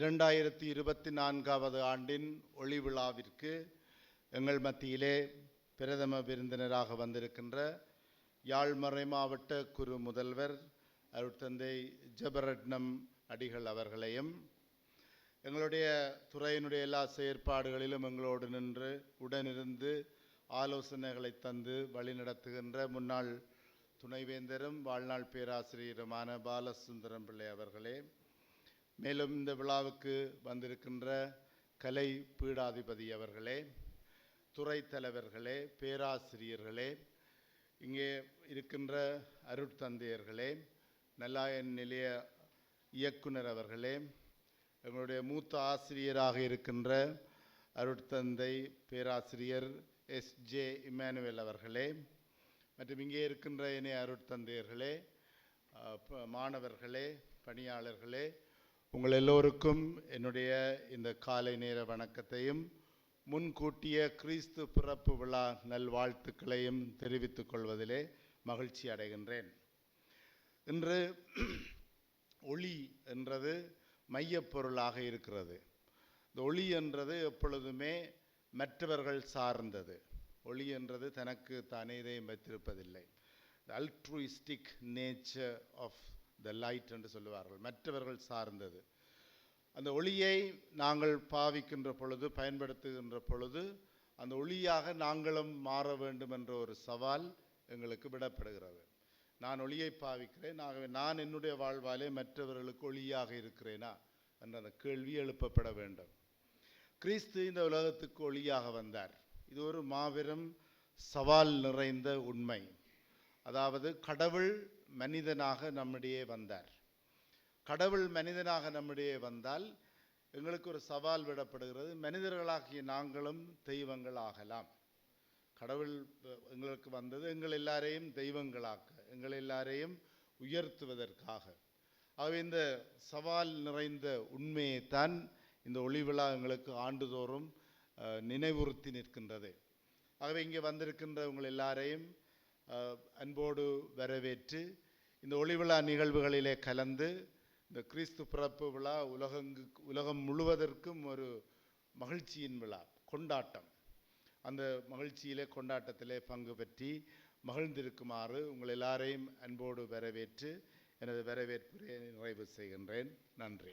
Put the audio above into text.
இரண்டாயிரத்தி இருபத்தி நான்காவது ஆண்டின் ஒளி விழாவிற்கு எங்கள் மத்தியிலே பிரதம விருந்தினராக வந்திருக்கின்ற யாழ்மறை மாவட்ட குரு முதல்வர் அருட்தந்தை ஜபரட்னம் அடிகள் அவர்களையும் எங்களுடைய துறையினுடைய எல்லா செயற்பாடுகளிலும் எங்களோடு நின்று உடனிருந்து ஆலோசனைகளை தந்து வழிநடத்துகின்ற முன்னாள் துணைவேந்தரும் வாழ்நாள் பேராசிரியருமான பாலசுந்தரம் பிள்ளை அவர்களே மேலும் இந்த விழாவுக்கு வந்திருக்கின்ற கலை பீடாதிபதி அவர்களே துறை தலைவர்களே பேராசிரியர்களே இங்கே இருக்கின்ற அருட்தந்தையர்களே நல்லாயன் நிலைய இயக்குனர் அவர்களே எங்களுடைய மூத்த ஆசிரியராக இருக்கின்ற அருட்தந்தை பேராசிரியர் எஸ் ஜே இமானுவேல் அவர்களே மற்றும் இங்கே இருக்கின்ற இணைய அருட்தந்தையர்களே மாணவர்களே பணியாளர்களே உங்கள் எல்லோருக்கும் என்னுடைய இந்த காலை நேர வணக்கத்தையும் முன்கூட்டிய கிறிஸ்து பிறப்பு விழா நல்வாழ்த்துக்களையும் தெரிவித்துக் கொள்வதிலே மகிழ்ச்சி அடைகின்றேன். இன்று ஒளி என்றது மையப்பொருளாக இருக்கிறது. இந்த ஒளி என்றது எப்பொழுதுமே மற்றவர்கள் சார்ந்தது. ஒளி என்றது தனக்கு தானே இதையும் வைத்திருப்பதில்லை. Altruistic nature of the light என்று சொல்லுவார்கள் மற்றவர்கள் சார்ந்தது. அந்த ஒளியை நாங்கள் பாவிக்கின்ற பொழுது பயன்படுத்துகின்ற பொழுது அந்த ஒளியாக நாங்களும் மாற வேண்டும் என்ற ஒரு சவால் எங்களுக்கு விடப்படுகிறது. நான் ஒளியை பாவிக்கிறேன் ஆகவே நான் என்னுடைய வாழ்வாலே மற்றவர்களுக்கு ஒளியாக இருக்கிறேனா என்ற அந்த கேள்வி எழுப்பப்பட வேண்டும். கிறிஸ்து இந்த உலகத்துக்கு ஒளியாக வந்தார். இது ஒரு மாபெரும் சவால் நிறைந்த உண்மை. அதாவது கடவுள் மனிதனாக நம்மிடையே வந்தார். கடவுள் மனிதனாக நம்மிடையே வந்தால் எங்களுக்கு ஒரு சவால் விடப்படுகிறது. மனிதர்களாகிய நாங்களும் தெய்வங்கள் ஆகலாம். கடவுள் எங்களுக்கு வந்தது எங்கள் எல்லாரையும் தெய்வங்களாக்க எங்கள் எல்லாரையும் உயர்த்துவதற்காக. ஆகவே இந்த சவால் நிறைந்த உண்மையைத்தான் இந்த ஒளி விழா எங்களுக்கு ஆண்டுதோறும் அஹ், நினைவுறுத்தி நிற்கின்றது. ஆகவே இங்கே வந்திருக்கின்ற உங்கள் எல்லாரையும் அன்போடு வரவேற்று இந்த ஒளிவிழா நிகழ்வுகளிலே கலந்து இந்த கிறிஸ்து பிறப்பு விழா உலகங்கு உலகம் முழுவதற்கும் ஒரு மகிழ்ச்சியின் விழா கொண்டாட்டம். அந்த மகிழ்ச்சியிலே கொண்டாட்டத்திலே பங்கு பற்றி மகிழ்ந்திருக்குமாறு உங்கள் எல்லாரையும் அன்போடு வரவேற்று எனது வரவேற்புரை நிறைவு செய்கின்றேன். நன்றி.